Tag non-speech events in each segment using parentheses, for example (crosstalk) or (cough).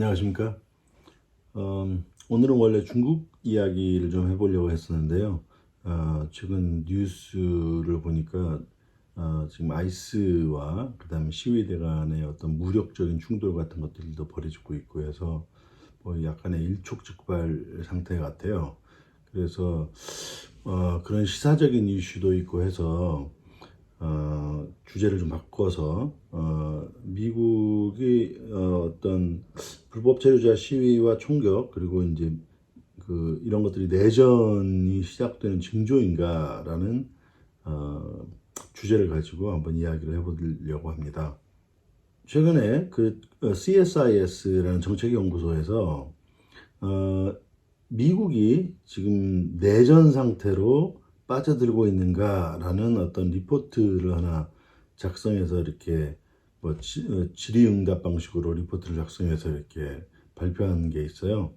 안녕하십니까. 음, 오늘은 원래 중국 이야기를 좀 해보려고 했었는데요. 어, 최근 뉴스를 보니까 어, 지금 아이스와 그다음에 시위대 간의 어떤 무력적인 충돌 같은 것들도 벌어지고 있고 해서 뭐 약간의 일촉즉발 상태 같아요. 그래서 어, 그런 시사적인 이슈도 있고 해서 어, 주제를 좀 바꿔서 어, 미국이 어, 어떤 불법 체류자 시위와 총격 그리고 이제 그 이런 것들이 내전이 시작되는 징조인가라는 어, 주제를 가지고 한번 이야기를 해보려고 합니다. 최근에 그 어, CSIS라는 정책연구소에서 어, 미국이 지금 내전 상태로 빠져들고 있는가라는 어떤 리포트를 하나 작성해서 이렇게 뭐 지- 어, 질의응답 방식으로 리포트를 작성해서 이렇게 발표한 게 있어요.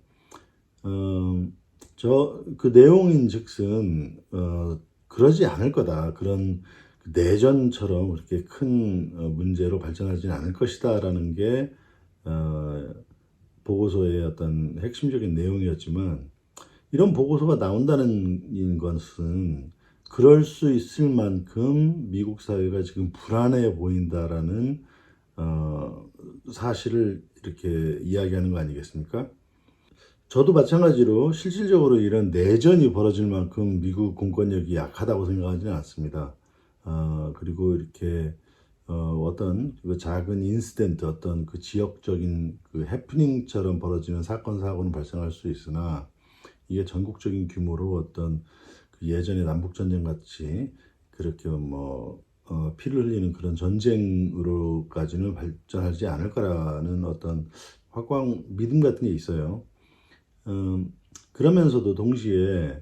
어, 저그 내용인즉슨 어, 그러지 않을 거다. 그런 그 내전처럼 그렇게 큰 어, 문제로 발전하지는 않을 것이다라는 게 어, 보고서의 어떤 핵심적인 내용이었지만 이런 보고서가 나온다는 것은 그럴 수 있을 만큼 미국 사회가 지금 불안해 보인다라는 어, 사실을 이렇게 이야기하는 거 아니겠습니까? 저도 마찬가지로 실질적으로 이런 내전이 벌어질 만큼 미국 공권력이 약하다고 생각하지는 않습니다. 어, 그리고 이렇게 어, 어떤 그 작은 인시덴트, 어떤 그 지역적인 그 해프닝처럼 벌어지는 사건 사고는 발생할 수 있으나 이게 전국적인 규모로 어떤 그 예전의 남북 전쟁 같이 그렇게 뭐 어, 피를 흘리는 그런 전쟁으로까지는 발전하지 않을 거라는 어떤 확고한 믿음 같은 게 있어요. 음, 그러면서도 동시에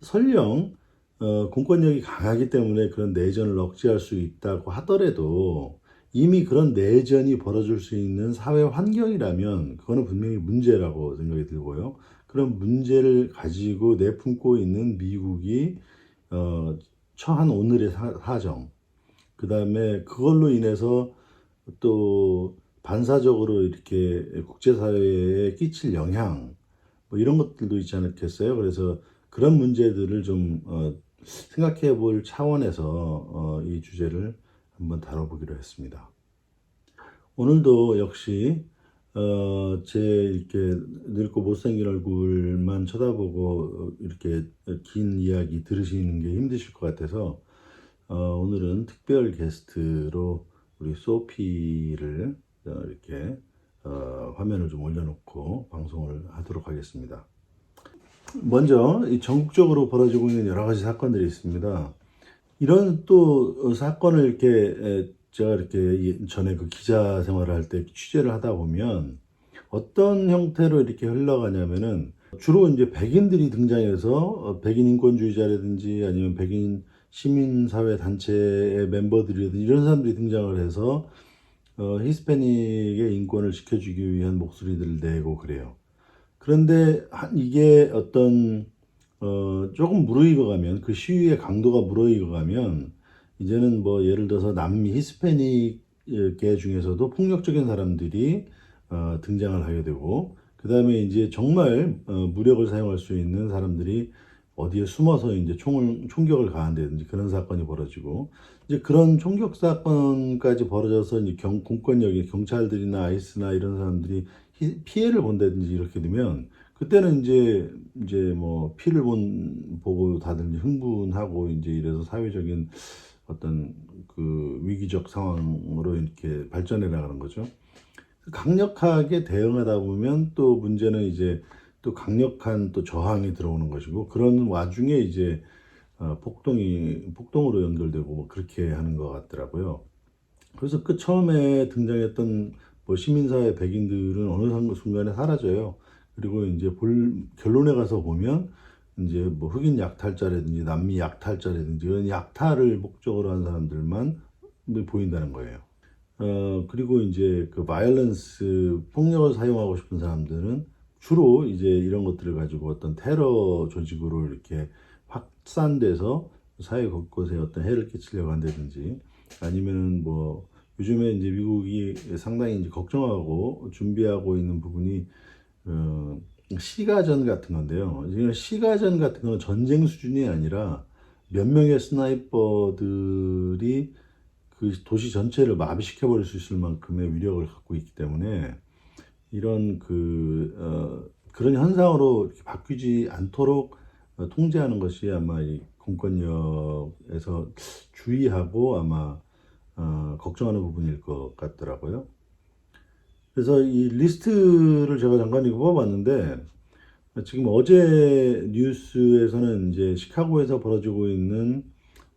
설령 어, 공권력이 강하기 때문에 그런 내전을 억제할 수 있다고 하더라도 이미 그런 내전이 벌어질 수 있는 사회 환경이라면 그거는 분명히 문제라고 생각이 들고요. 그런 문제를 가지고 내품고 있는 미국이 어, 처한 오늘의 사, 사정, 그 다음에 그걸로 인해서 또 반사적으로 이렇게 국제사회에 끼칠 영향, 뭐 이런 것들도 있지 않겠어요? 그래서 그런 문제들을 좀 어, 생각해 볼 차원에서 어, 이 주제를 한번 다뤄보기로 했습니다. 오늘도 역시 어, 제 이렇게 늙고 못생긴 얼굴만 쳐다보고 어, 이렇게 긴 이야기 들으시는 게 힘드실 것 같아서 어, 오늘은 특별 게스트로 우리 소피를 어, 이렇게 어, 화면을 좀 올려놓고 방송을 하도록 하겠습니다. 먼저 이 전국적으로 벌어지고 있는 여러 가지 사건들이 있습니다. 이런 또 사건을 이렇게 에, 제가 이렇게 전에 그 기자 생활을 할 때 취재를 하다 보면 어떤 형태로 이렇게 흘러가냐면은 주로 이제 백인들이 등장해서 어, 백인 인권주의자라든지 아니면 백인 시민사회 단체의 멤버들이라든지 이런 사람들이 등장을 해서 어, 히스패닉의 인권을 지켜주기 위한 목소리들을 내고 그래요. 그런데 한- 이게 어떤 어, 조금 무르익어가면 그 시위의 강도가 무르익어가면 이제는 뭐 예를 들어서 남미 히스패닉계 중에서도 폭력적인 사람들이 어, 등장을 하게 되고 그 다음에 이제 정말 어, 무력을 사용할 수 있는 사람들이 어디에 숨어서 이제 총을 총격을 가한다든지 그런 사건이 벌어지고 이제 그런 총격 사건까지 벌어져서 이제 경, 공권력이 경찰들이나 아이스나 이런 사람들이 희- 피해를 본다든지 이렇게 되면 그때는 이제 이제 뭐 피를 본 보고 다들 흥분하고 이제 이래서 사회적인 어떤 그 위기적 상황으로 이렇게 발전해 나가는 거죠. 강력하게 대응하다 보면 또 문제는 이제 또 강력한 또 저항이 들어오는 것이고 그런 와중에 이제 어, 폭동이 폭동으로 연결되고 뭐 그렇게 하는 것 같더라고요. 그래서 그 처음에 등장했던 뭐 시민사회 백인들은 어느 상- 순간에 사라져요. 그리고 이제 볼 결론에 가서 보면 이제 뭐 흑인 약탈자라든지 남미 약탈자라든지 이런 약탈을 목적으로 한 사람들만 보인다는 거예요. 어 그리고 이제 그 바이올런스 폭력을 사용하고 싶은 사람들은 주로 이제 이런 것들을 가지고 어떤 테러 조직으로 이렇게 확산돼서 사회 곳곳에 어떤 해를 끼치려고 한다든지 아니면은 뭐 요즘에 이제 미국이 상당히 이제 걱정하고 준비하고 있는 부분이 어, 시가전 같은 건데요. 지금 시가전 같은 건 전쟁 수준이 아니라 몇 명의 스나이퍼들이 그 도시 전체를 마비시켜 버릴 수 있을 만큼의 위력을 갖고 있기 때문에 이런 그 어, 그런 현상으로 바뀌지 않도록 어, 통제하는 것이 아마 이 공권력에서 주의하고 아마 어, 걱정하는 부분일 것 같더라고요. 그래서 이 리스트를 제가 잠깐 이거 뽑아봤는데 지금 어제 뉴스에서는 이제 시카고에서 벌어지고 있는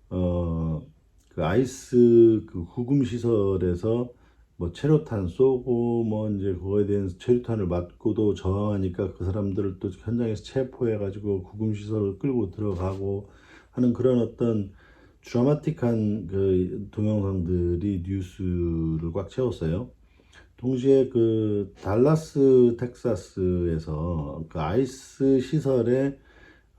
어, 그 아이스 그 구금 시설에서 뭐 체류탄 쏘고 뭐 이제 그거에 대한 체류탄을 맞고도 저항하니까 그 사람들을 또 현장에서 체포해 가지고 구금 시설을 끌고 들어가고 하는 그런 어떤 드라마틱한 그 동영상들이 뉴스를 꽉 채웠어요. 동시에 그 달라스 텍사스에서 그 아이스 시설에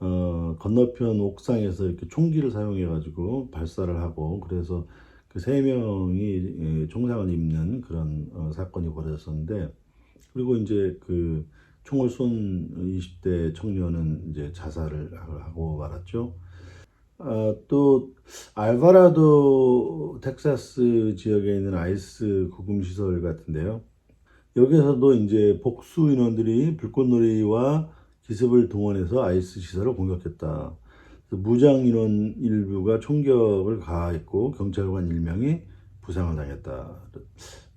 어, 건너편 옥상에서 이렇게 총기를 사용해 가지고 발사를 하고 그래서 그 세 명이 예, 총상을 입는 그런 어, 사건이 벌어졌었는데 그리고 이제 그 총을 쏜 20대 청년은 이제 자살을 하고 말았죠. 아, 또 알바라도 텍사스 지역에 있는 아이스 구금 시설 같은데요. 여기서도 이제 복수 인원들이 불꽃놀이와 기습을 동원해서 아이스 시설을 공격했다. 무장 인원 일부가 총격을 가했고 경찰관 1명이 부상을 당했다.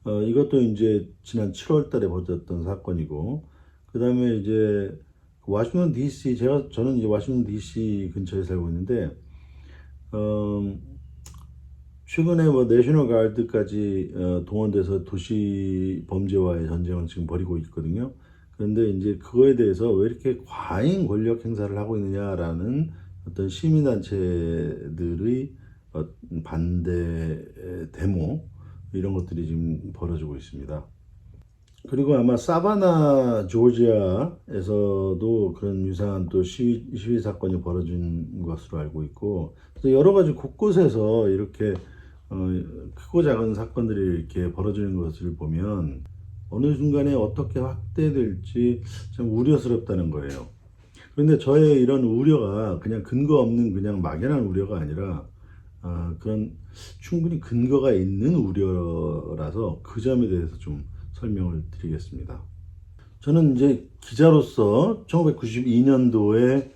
어, 이것도 이제 지난 7월 달에 벌어졌던 사건이고 그 다음에 이제 워싱턴 DC 제가 저는 이제 워싱턴 DC 근처에 살고 있는데 어, 최근에 뭐 내셔널 가드까지 어, 동원돼서 도시 범죄와의 전쟁을 지금 벌이고 있거든요. 그런데 이제 그거에 대해서 왜 이렇게 과잉 권력 행사를 하고 있느냐라는 어떤 시민단체들의 어, 반대 데모 이런 것들이 지금 벌어지고 있습니다. 그리고 아마 사바나 조지아에서도 그런 유사한 또 시위, 시위 사건이 벌어진 것으로 알고 있고 여러 가지 곳곳에서 이렇게 어, 크고 작은 사건들이 이렇게 벌어지는 것을 보면 어느 순간에 어떻게 확대될지 참 우려스럽다는 거예요. 그런데 저의 이런 우려가 그냥 근거 없는 그냥 막연한 우려가 아니라 아, 그런 충분히 근거가 있는 우려라서 그 점에 대해서 좀 설명을 드리겠습니다. 저는 이제 기자로서 1992년도에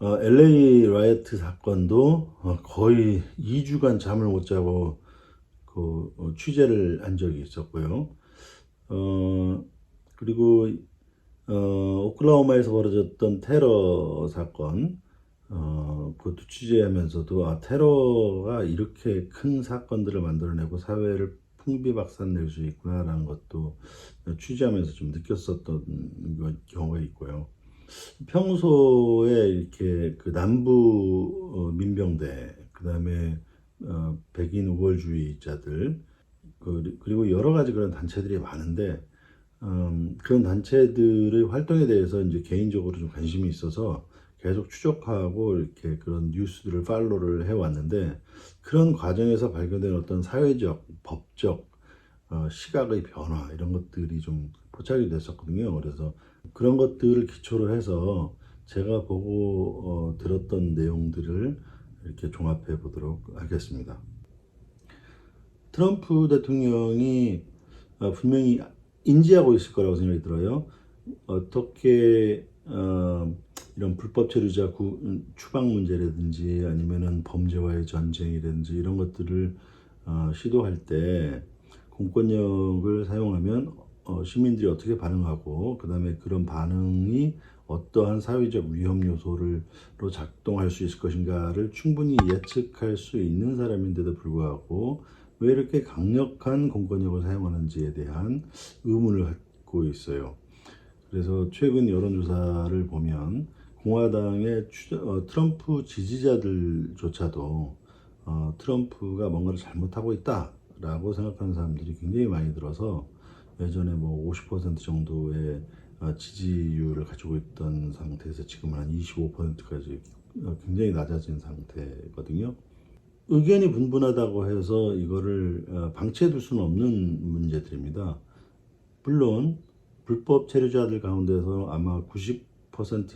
어, LA 라이트 사건도 어, 거의 2주간 잠을 못 자고 그 어, 취재를 한 적이 있었고요. 어, 그리고 어, 오클라호마에서 벌어졌던 테러 사건, 어, 그것도 취재하면서도 아, 테러가 이렇게 큰 사건들을 만들어내고 사회를 풍비박산 낼 수 있구나라는 것도 취재하면서 좀 느꼈었던 경우가 있고요. 평소에 이렇게 그 남부 어, 민병대, 그 다음에 어, 백인 우월주의자들, 그, 그리고 여러 가지 그런 단체들이 많은데, 음, 그런 단체들의 활동에 대해서 이제 개인적으로 좀 관심이 있어서 계속 추적하고 이렇게 그런 뉴스들을 팔로를 해왔는데 그런 과정에서 발견된 어떤 사회적, 법적, 어, 시각의 변화 이런 것들이 좀 포착이 됐었거든요. 그래서 그런 것들을 기초로 해서 제가 보고 어, 들었던 내용들을 이렇게 종합해 보도록 하겠습니다. 트럼프 대통령이 어, 분명히 인지하고 있을 거라고 생각이 들어요. 어떻게 어, 이런 불법 체류자 구, 추방 문제라든지 아니면은 범죄와의 전쟁이라든지 이런 것들을 어, 시도할 때 공권력을 사용하면 어, 시민들이 어떻게 반응하고 그다음에 그런 반응이 어떠한 사회적 위험 요소로 작동할 수 있을 것인가를 충분히 예측할 수 있는 사람인데도 불구하고 왜 이렇게 강력한 공권력을 사용하는지에 대한 의문을 갖고 있어요. 그래서 최근 여론조사를 보면 공화당의 추, 어, 트럼프 지지자들조차도 어, 트럼프가 뭔가를 잘못하고 있다라고 생각하는 사람들이 굉장히 많이 들어서 예전에 뭐 50% 정도의 어, 지지율을 가지고 있던 상태에서 지금은 한 25%까지 어, 굉장히 낮아진 상태거든요. 의견이 분분하다고 해서 이거를 어, 방치해 둘 수는 없는 문제들입니다. 물론 불법 체류자들 가운데서 아마 90%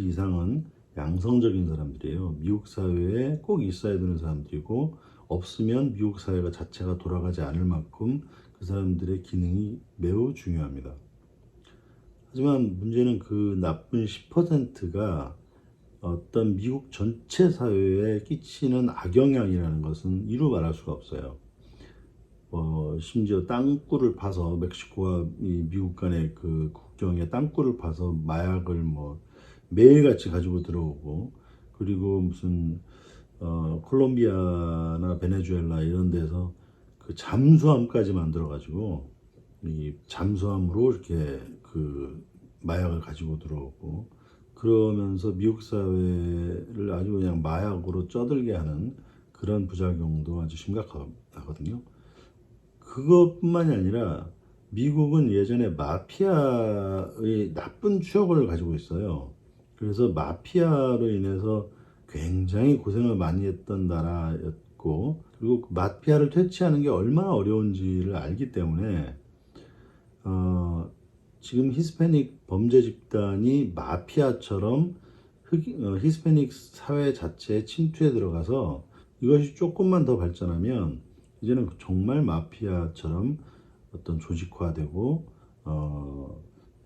이상은 양성적인 사람들이에요. 미국 사회에 꼭 있어야 되는 사람들이고 없으면 미국 사회가 자체가 돌아가지 않을 만큼 그 사람들의 기능이 매우 중요합니다. 하지만 문제는 그 나쁜 10%가 어떤 미국 전체 사회에 끼치는 악영향이라는 것은 이루 말할 수가 없어요. 어, 심지어 땅굴을 파서 멕시코와 이 미국 간의 그 국경에 땅굴을 파서 마약을 뭐 매일같이 가지고 들어오고 그리고 무슨 어, 콜롬비아나 베네수엘라 이런 데서 그 잠수함까지 만들어 가지고 이 잠수함으로 이렇게 그 마약을 가지고 들어오고 그러면서 미국 사회를 아주 그냥 마약으로 쩌들게 하는 그런 부작용도 아주 심각하거든요. 그것뿐만이 아니라 미국은 예전에 마피아의 나쁜 추억을 가지고 있어요. 그래서 마피아로 인해서 굉장히 고생을 많이 했던 나라였고 그리고 그 마피아를 퇴치하는 게 얼마나 어려운지를 알기 때문에 어, 지금 히스패닉 범죄 집단이 마피아처럼 흑, 어, 히스패닉 사회 자체에 침투해 들어가서 이것이 조금만 더 발전하면 이제는 정말 마피아처럼 어떤 조직화되고 어,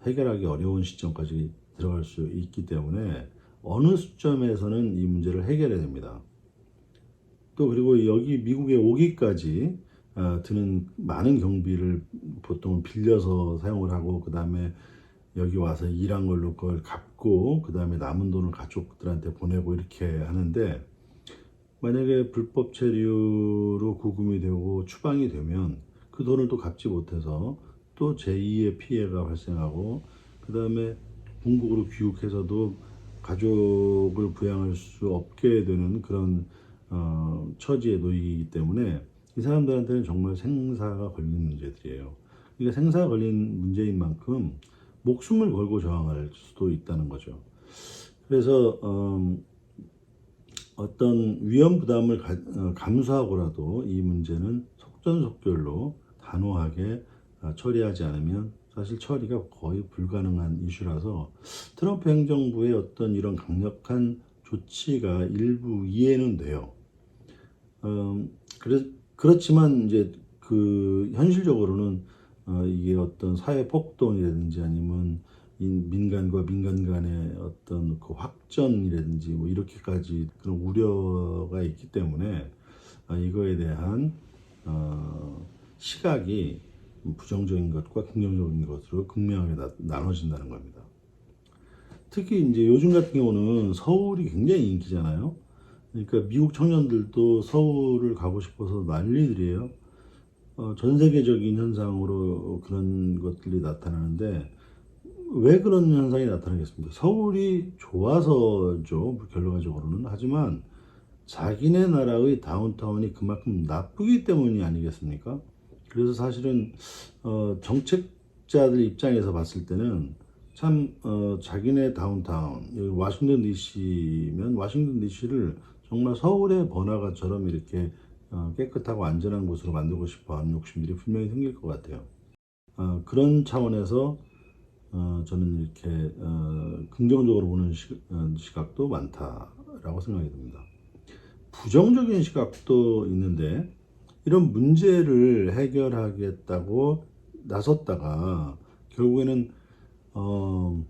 해결하기 어려운 시점까지 들어갈 수 있기 때문에 어느 시점에서는 이 문제를 해결해야 됩니다. 또 그리고 여기 미국에 오기까지 어, 드는 많은 경비를 보통 빌려서 사용을 하고 그 다음에 여기 와서 일한 걸로 그걸 갚고 그 다음에 남은 돈을 가족들한테 보내고 이렇게 하는데 만약에 불법 체류로 구금이 되고 추방이 되면 그 돈을 또 갚지 못해서 또 제2의 피해가 발생하고 그 다음에 궁극으로 귀국해서도 가족을 부양할 수 없게 되는 그런 어, 처지에 놓이기 때문에 이 사람들한테는 정말 생사가 걸린 문제들이에요. 그러니까 생사가 걸린 문제인 만큼 목숨을 걸고 저항할 수도 있다는 거죠. 그래서 음, 어떤 위험 부담을 가, 어, 감수하고라도 이 문제는 속전속결로 단호하게 어, 처리하지 않으면 사실 처리가 거의 불가능한 이슈라서 트럼프 행정부의 어떤 이런 강력한 조치가 일부 이해는 돼요. 음, 그래, 그렇지만 이제 그 현실적으로는 어, 이게 어떤 사회 폭동이라든지 아니면 이 민간과 민간 간의 어떤 그 확전이라든지 뭐 이렇게까지 그런 우려가 있기 때문에 아, 이거에 대한 어, 시각이 부정적인 것과 긍정적인 것으로 극명하게 나, 나눠진다는 겁니다. 특히 이제 요즘 같은 경우는 서울이 굉장히 인기잖아요. 그러니까 미국 청년들도 서울을 가고 싶어서 난리들이에요. 어, 전 세계적인 현상으로 그런 것들이 나타나는데 왜 그런 현상이 나타나겠습니까? 서울이 좋아서죠, 결론적으로는. 하지만 자기네 나라의 다운타운이 그만큼 나쁘기 때문이 아니겠습니까? 그래서 사실은 어, 정책자들 입장에서 봤을 때는 참 어, 자기네 다운타운 여기 워싱턴 D.C.면 워싱턴 D.C.를 정말 서울의 번화가처럼 이렇게 어, 깨끗하고 안전한 곳으로 만들고 싶어하는 욕심들이 분명히 생길 것 같아요. 어, 그런 차원에서 어, 저는 이렇게 어, 긍정적으로 보는 시, 어, 시각도 많다라고 생각이 듭니다. 부정적인 시각도 있는데 이런 문제를 해결하겠다고 나섰다가 결국에는 어,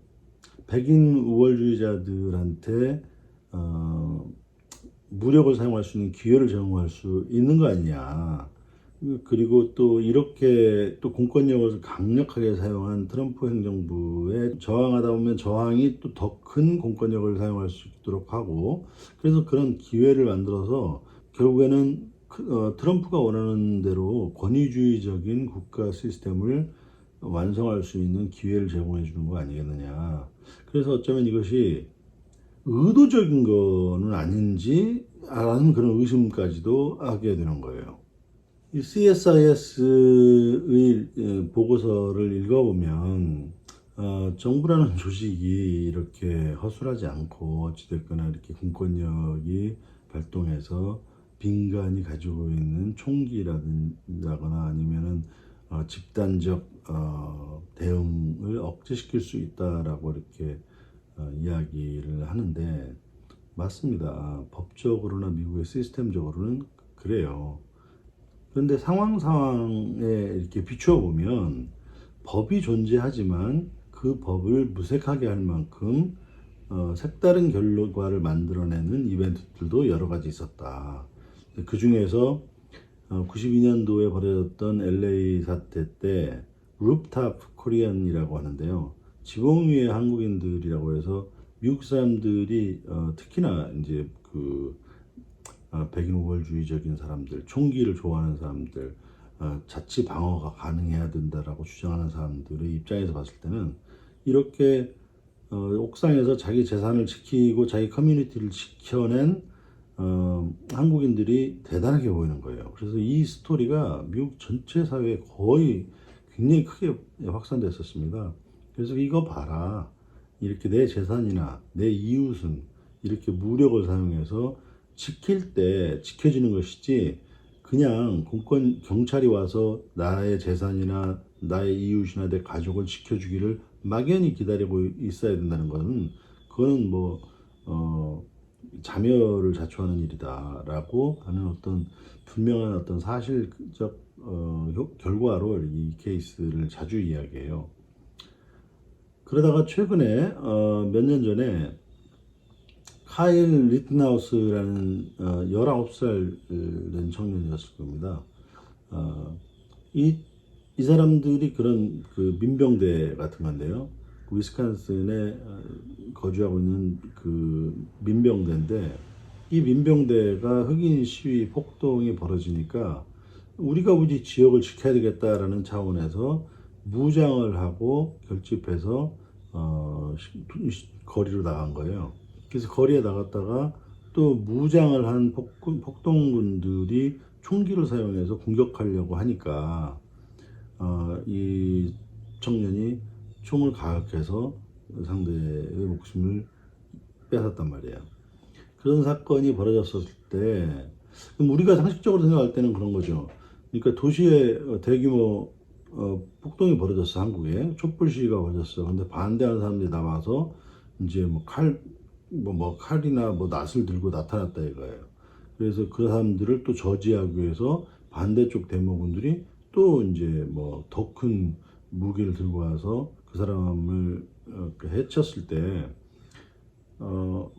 백인 우월주의자들한테 어, 무력을 사용할 수 있는 기회를 제공할 수 있는 거 아니냐. 그리고 또 이렇게 또 공권력을 강력하게 사용한 트럼프 행정부에 저항하다 보면 저항이 또 더 큰 공권력을 사용할 수 있도록 하고 그래서 그런 기회를 만들어서 결국에는 그, 어, 트럼프가 원하는 대로 권위주의적인 국가 시스템을 완성할 수 있는 기회를 제공해 주는 거 아니겠느냐. 그래서 어쩌면 이것이 의도적인 거는 아닌지 라는 그런 의심까지도 하게 되는 거예요. 이 CSIS의 예, 보고서를 읽어보면 어, 정부라는 (laughs) 조직이 이렇게 허술하지 않고 어찌됐거나 이렇게 공권력이 발동해서 빈간이 가지고 있는 총기라거나 아니면은 어, 집단적 어, 대응을 억제시킬 수 있다라고 이렇게 어, 이야기를 하는데 맞습니다. 법적으로나 미국의 시스템적으로는 그래요. 그런데 상황 상황에 이렇게 비추어 보면 법이 존재하지만 그 법을 무색하게 할 만큼 어, 색다른 결과를 만들어내는 이벤트들도 여러 가지 있었다. 그 중에서 어, 92년도에 벌어졌던 LA 사태 때 루프탑 코리안이라고 하는데요. 지붕 위의 한국인들이라고 해서 미국 사람들이 어, 특히나 이제 그 어, 백인 우월주의적인 사람들, 총기를 좋아하는 사람들, 어, 자치 방어가 가능해야 된다라고 주장하는 사람들의 입장에서 봤을 때는 이렇게 어, 옥상에서 자기 재산을 지키고 자기 커뮤니티를 지켜낸 어, 한국인들이 대단하게 보이는 거예요. 그래서 이 스토리가 미국 전체 사회에 거의 굉장히 크게 확산됐었습니다. 그래서 이거 봐라. 이렇게 내 재산이나 내 이웃은 이렇게 무력을 사용해서 지킬 때 지켜지는 것이지 그냥 공권 경찰이 와서 나의 재산이나 나의 이웃이나 내 가족을 지켜주기를 막연히 기다리고 있어야 된다는 것은 그거는 뭐 어, 자멸을 자초하는 일이다라고 하는 어떤 분명한 어떤 사실적 어, 효- 결과로 이 케이스를 자주 이야기해요. 그러다가 최근에 어, 몇 년 전에 카일 리트나우스라는 어, 19살 된 청년이었을 겁니다. 어, 이, 이 사람들이 그런 그 민병대 같은 건데요. 그 위스콘신에 어, 거주하고 있는 그 민병대인데 이 민병대가 흑인 시위 폭동이 벌어지니까 우리가 우리 지역을 지켜야 되겠다라는 차원에서 무장을 하고 결집해서 어, 거리로 나간 거예요. 그래서 거리에 나갔다가 또 무장을 한 폭군, 폭동군들이 총기를 사용해서 공격하려고 하니까 어, 이 청년이 총을 가격해서 상대의 목숨을 뺏었단 말이에요. 그런 사건이 벌어졌을 때 우리가 상식적으로 생각할 때는 그런 거죠. 그러니까 도시에 어, 대규모 어, 폭동이 벌어졌어 한국에 촛불 시위가 벌어졌어. 근데 반대하는 사람들이 나와서 이제 뭐 칼 뭐 뭐 칼이나 뭐 낫을 들고 나타났다 이거예요. 그래서 그 사람들을 또 저지하기 위해서 반대쪽 데모군들이 또 이제 뭐 더 큰 무기를 들고 와서 그 사람을 어, 그 해쳤을 때 어,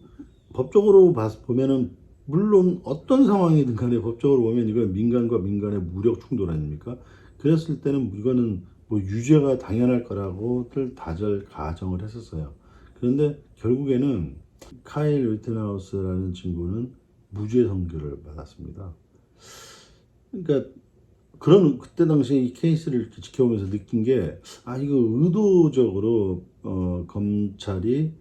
법적으로 보면은 물론 어떤 상황이든 간에 법적으로 보면 이건 민간과 민간의 무력 충돌 아닙니까? 그랬을 때는 이거는 뭐 유죄가 당연할 거라고들 다들 가정을 했었어요. 그런데 결국에는 카일 위트나우스라는 친구는 무죄 선고를 받았습니다. 그러니까 그런 그때 당시에 이 케이스를 이렇게 지켜보면서 느낀 게 아 이거 의도적으로 어, 검찰이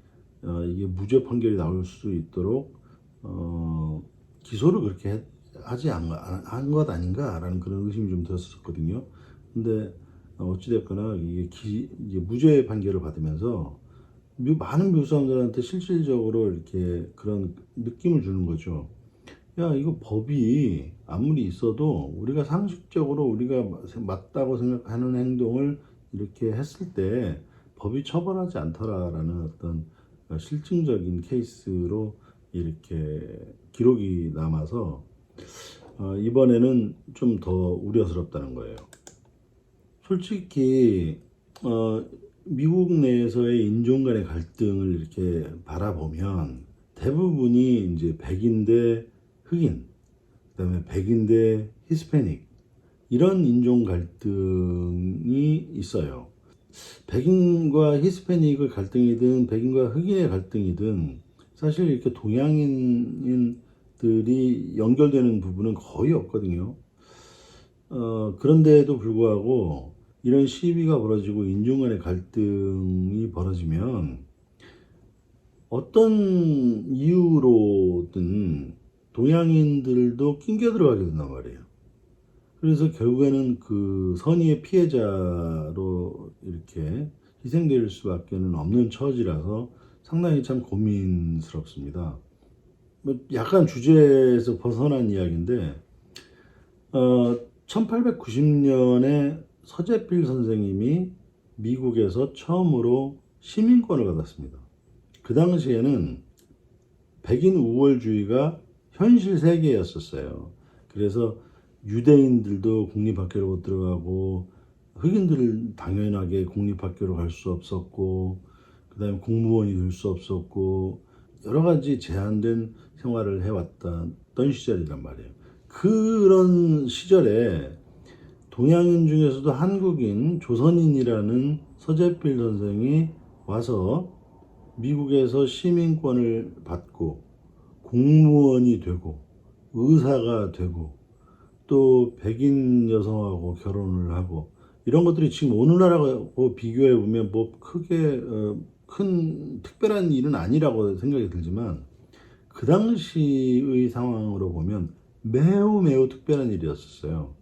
어, 이게 무죄 판결이 나올 수 있도록 어, 기소를 그렇게 했- 하지 한것 아닌가라는 그런 의심이 좀 들었었거든요. 근데 어, 어찌됐거나 이게 기, 이게 무죄 판결을 받으면서 미- 많은 미국 사람들한테 실질적으로 이렇게 그런 느낌을 주는 거죠. 야, 이거 법이 아무리 있어도 우리가 상식적으로 우리가 맞다고 생각하는 행동을 이렇게 했을 때 법이 처벌하지 않더라라는 어떤 실증적인 케이스로 이렇게 기록이 남아서 어, 이번에는 좀 더 우려스럽다는 거예요. 솔직히 어, 미국 내에서의 인종 간의 갈등을 이렇게 바라보면 대부분이 이제 백인 대 흑인, 그다음에 백인 대 히스패닉 이런 인종 갈등이 있어요. 백인과 히스패닉의 갈등이든 백인과 흑인의 갈등이든 사실 이렇게 동양인들이 연결되는 부분은 거의 없거든요. 어, 그런데도 불구하고 이런 시위가 벌어지고 인종 간의 갈등이 벌어지면 어떤 이유로든 동양인들도 낑겨 들어가게 된단 말이에요. 그래서 결국에는 그 선의의 피해자로 이렇게 희생될 수밖에는 없는 처지라서 상당히 참 고민스럽습니다. 뭐 약간 주제에서 벗어난 이야기인데 어, 1890년에 서재필 선생님이 미국에서 처음으로 시민권을 받았습니다. 그 당시에는 백인 우월주의가 현실 세계였었어요. 그래서 유대인들도 국립학교를 못 들어가고 흑인들은 당연하게 국립학교로 갈 수 없었고 그다음에 공무원이 될 수 없었고 여러 가지 제한된 생활을 해왔던 시절이란 말이에요. 그런 시절에 동양인 중에서도 한국인 조선인이라는 서재필 선생이 와서 미국에서 시민권을 받고 공무원이 되고 의사가 되고 또 백인 여성하고 결혼을 하고 이런 것들이 지금 오늘날하고 비교해 보면 뭐 크게 어, 큰 특별한 일은 아니라고 생각이 들지만 그 당시의 상황으로 보면 매우 매우 특별한 일이었었어요.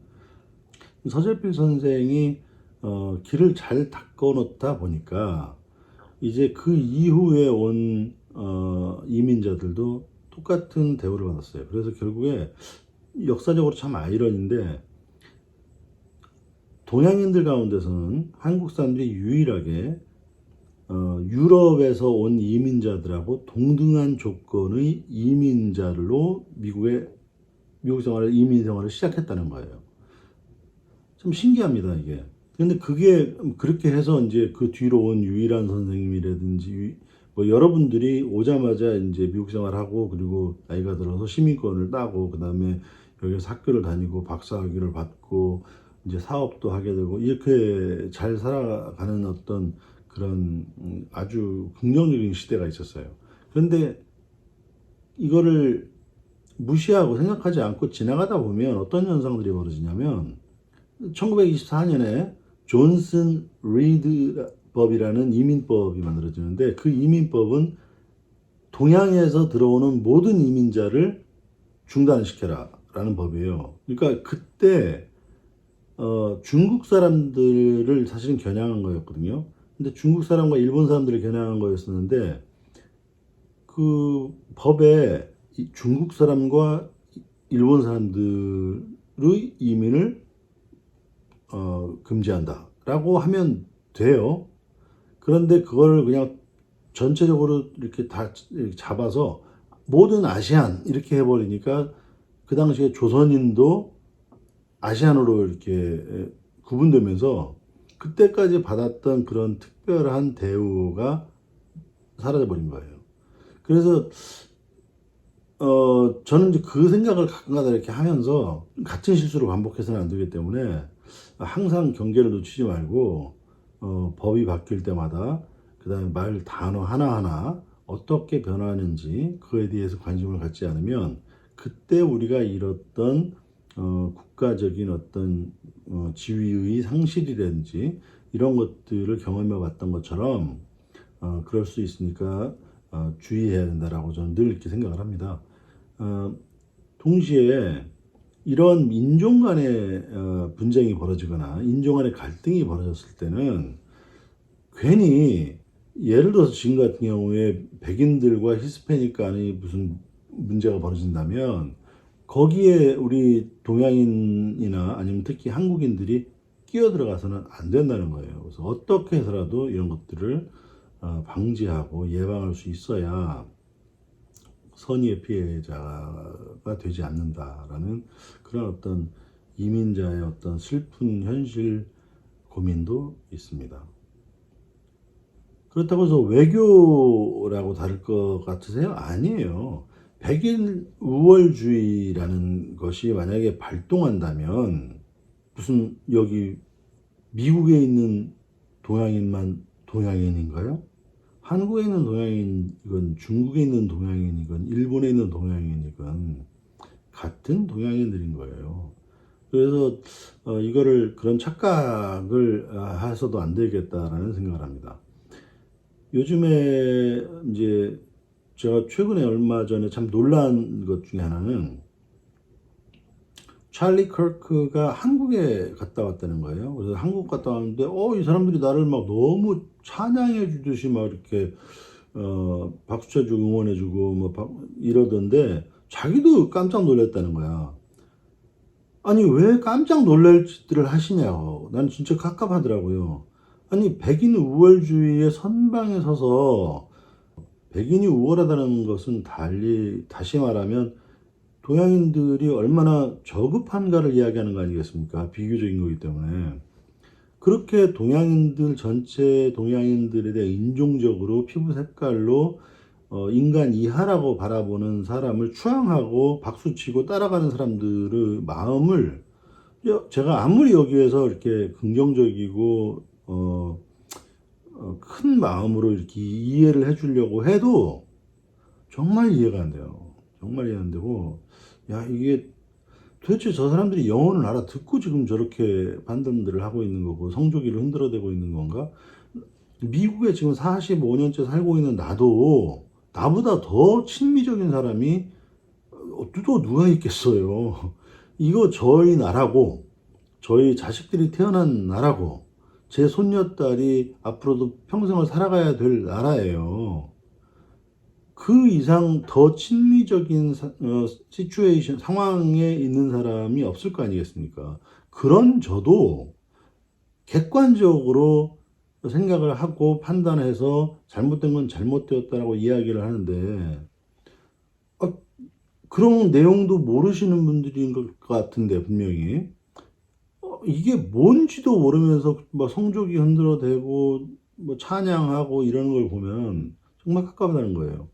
서재필 선생이 어, 길을 잘 닦아 놓다 보니까 이제 그 이후에 온 어, 이민자들도 똑같은 대우를 받았어요. 그래서 결국에 역사적으로 참 아이러니인데 동양인들 가운데서는 한국 사람들이 유일하게 어, 유럽에서 온 이민자들하고 동등한 조건의 이민자로 미국에 미국 생활을 이민 생활을 시작했다는 거예요. 참 신기합니다 이게. 근데 그게 그렇게 해서 이제 그 뒤로 온 유일한 선생님이라든지 유- 뭐 여러분들이 오자마자 이제 미국 생활하고 그리고 나이가 들어서 시민권을 따고 그 다음에 여기서 학교를 다니고 박사학위를 받고 이제 사업도 하게 되고 이렇게 잘 살아가는 어떤 그런 음, 아주 긍정적인 시대가 있었어요. 그런데 이거를 무시하고 생각하지 않고 지나가다 보면 어떤 현상들이 벌어지냐면 1924년에 존슨 리드 법이라는 이민법이 만들어지는데 그 이민법은 동양에서 들어오는 모든 이민자를 중단시켜라 라는 법이에요. 그러니까 그때 어, 중국 사람들을 사실은 겨냥한 거였거든요. 근데 중국 사람과 일본 사람들을 겨냥한 거였었는데 그 법에 이 중국 사람과 일본 사람들의 이민을 어, 금지한다라고 하면 돼요. 그런데 그거를 그냥 전체적으로 이렇게 다 잡아서 모든 아시안 이렇게 해버리니까 그 당시에 조선인도 아시안으로 이렇게 구분되면서 그때까지 받았던 그런 특별한 대우가 사라져 버린 거예요. 그래서 어 저는 이제 그 생각을 가끔가다 이렇게 하면서 같은 실수를 반복해서는 안 되기 때문에 항상 경계를 놓치지 말고 어 법이 바뀔 때마다 그 다음에 말 단어 하나하나 어떻게 변화하는지 그에 대해서 관심을 갖지 않으면 그때 우리가 잃었던 어, 국가적인 어떤 어, 지위의 상실이라든지 이런 것들을 경험해 봤던 것처럼 어, 그럴 수 있으니까 어, 주의해야 된다라고 저는 늘 이렇게 생각을 합니다. 어, 동시에 이런 인종 간의 어, 분쟁이 벌어지거나 인종 간의 갈등이 벌어졌을 때는 괜히 예를 들어서 지금 같은 경우에 백인들과 히스패닉 간의 무슨 문제가 벌어진다면 거기에 우리 동양인이나 아니면 특히 한국인들이 끼어 들어가서는 안 된다는 거예요. 그래서 어떻게 해서라도 이런 것들을 어, 방지하고 예방할 수 있어야 선의의 피해자가 되지 않는다라는 그런 어떤 이민자의 어떤 슬픈 현실 고민도 있습니다. 그렇다고 해서 외교라고 다를 것 같으세요? 아니에요. 백인 우월주의라는 것이 만약에 발동한다면 무슨 여기 미국에 있는 동양인만 동양인인가요? 한국에 있는 동양인이건 중국에 있는 동양인이건 일본에 있는 동양인이건 같은 동양인들인 거예요. 그래서 어, 이거를 그런 착각을 아, 해서도 안 되겠다라는 생각을 합니다. 요즘에 이제 제가 최근에 얼마 전에 참 놀란 것 중에 하나는 찰리 커크가 한국에 갔다 왔다는 거예요. 그래서 한국 갔다 왔는데, 어, 이 사람들이 나를 막 너무 찬양해 주듯이 막 이렇게, 어, 박수 쳐주고 응원해주고 뭐 박- 이러던데 자기도 깜짝 놀랐다는 거야. 아니 왜 깜짝 놀랄 짓들을 하시냐고. 난 진짜 갑갑하더라고요. 아니 백인 우월주의의 선방에 서서 백인이 우월하다는 것은 달리 다시 말하면 동양인들이 얼마나 저급한가를 이야기하는 거 아니겠습니까? 비교적인 거기 때문에 그렇게 동양인들 전체 동양인들에 대해 인종적으로 피부 색깔로 어, 인간 이하라고 바라보는 사람을 추앙하고 박수치고 따라가는 사람들의 마음을 여- 제가 아무리 여기에서 이렇게 긍정적이고 어, 어, 큰 마음으로 이렇게 이해를 해주려고 해도 정말 이해가 안 돼요. 정말 이해 안 되고 야 이게 도대체 저 사람들이 영어를 알아듣고 지금 저렇게 판단들을 하고 있는 거고 성조기를 흔들어대고 있는 건가? 미국에 지금 45년째 살고 있는 나도 나보다 더 친미적인 사람이 어, 또 누가 있겠어요. 이거 저희 나라고 저희 자식들이 태어난 나라고 제 손녀딸이 앞으로도 평생을 살아가야 될 나라예요. 그 이상 더 친미적인 사, 어, 시츄에이션 상황에 있는 사람이 없을 거 아니겠습니까? 그런 저도 객관적으로 생각을 하고 판단해서 잘못된 건 잘못되었다라고 이야기를 하는데 아, 그런 내용도 모르시는 분들인 것 같은데 분명히 어, 이게 뭔지도 모르면서 뭐 성조기 흔들어대고 뭐 찬양하고 이러는 걸 보면 정말 깝깝하다는 거예요.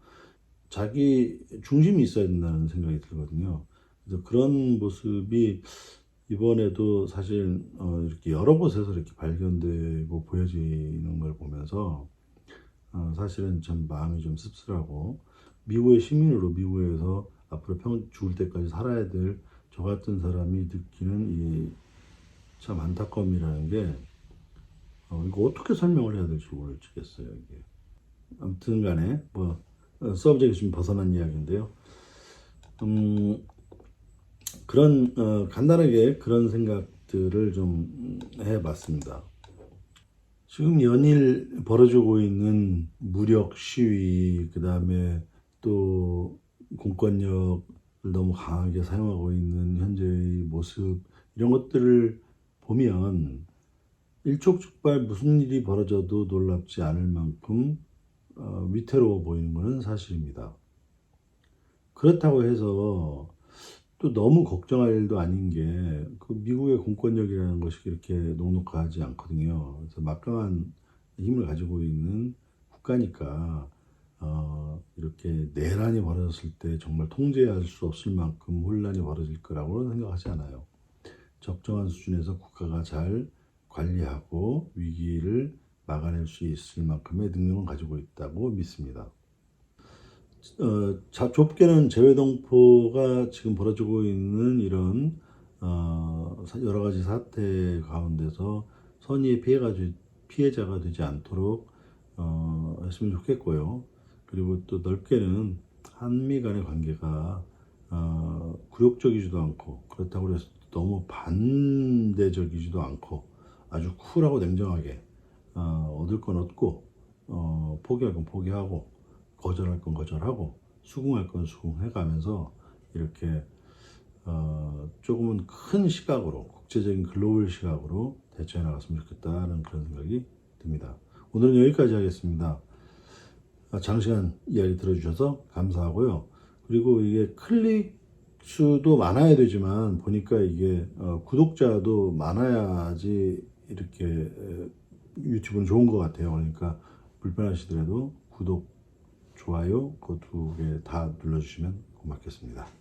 자기 중심이 있어야 된다는 생각이 들거든요. 그래서 그런 모습이 이번에도 사실 어, 이렇게 여러 곳에서 이렇게 발견되고 보여지는 걸 보면서 어, 사실은 참 마음이 좀 씁쓸하고 미국의 시민으로 미국에서 앞으로 평 죽을 때까지 살아야 될 저 같은 사람이 느끼는 이 참 안타까움이라는 게 어, 이거 어떻게 설명을 해야 될지 모르겠어요 이게 아무튼 간에 뭐 어, 서브젝트 좀 벗어난 이야기인데요 음 그런 어, 간단하게 그런 생각들을 좀 해봤습니다. 지금 연일 벌어지고 있는 무력 시위, 그 다음에 또 공권력을 너무 강하게 사용하고 있는 현재의 모습 이런 것들을 보면 일촉즉발 무슨 일이 벌어져도 놀랍지 않을 만큼 어, 위태로워 보이는 것은 사실입니다. 그렇다고 해서 또 너무 걱정할 일도 아닌 게 그 미국의 공권력이라는 것이 그렇게 녹록하지 않거든요. 그래서 막강한 힘을 가지고 있는 국가니까 어, 이렇게 내란이 벌어졌을 때 정말 통제할 수 없을 만큼 혼란이 벌어질 거라고 생각하지 않아요. 적정한 수준에서 국가가 잘 관리하고 위기를 막아낼 수 있을 만큼의 능력을 가지고 있다고 믿습니다. 어, 자, 좁게는 재외동포가 지금 벌어지고 있는 이런 어, 사- 여러 가지 사태 가운데서 선의의 피해가 되- 피해자가 되지 않도록 어, 했으면 좋겠고요. 그리고 또 넓게는 한미 간의 관계가 어, 굴욕적이지도 않고 그렇다고 해서 너무 반대적이지도 않고 아주 쿨하고 냉정하게 어, 얻을 건 얻고 어, 포기할 건 포기하고 거절할 건 거절하고 수긍할 건 수긍해 가면서 이렇게 어, 조금은 큰 시각으로 국제적인 글로벌 시각으로 대처해 나갔으면 좋겠다는 그런 생각이 듭니다. 오늘은 여기까지 하겠습니다. 아, 장시간 이야기 들어주셔서 감사하고요. 그리고 이게 클릭 수도 많아야 되지만 보니까 이게 어, 구독자도 많아야지 이렇게 에, 유튜브는 좋은 것 같아요. 그러니까 불편하시더라도 구독, 좋아요 그 두 개 다 눌러주시면 고맙겠습니다.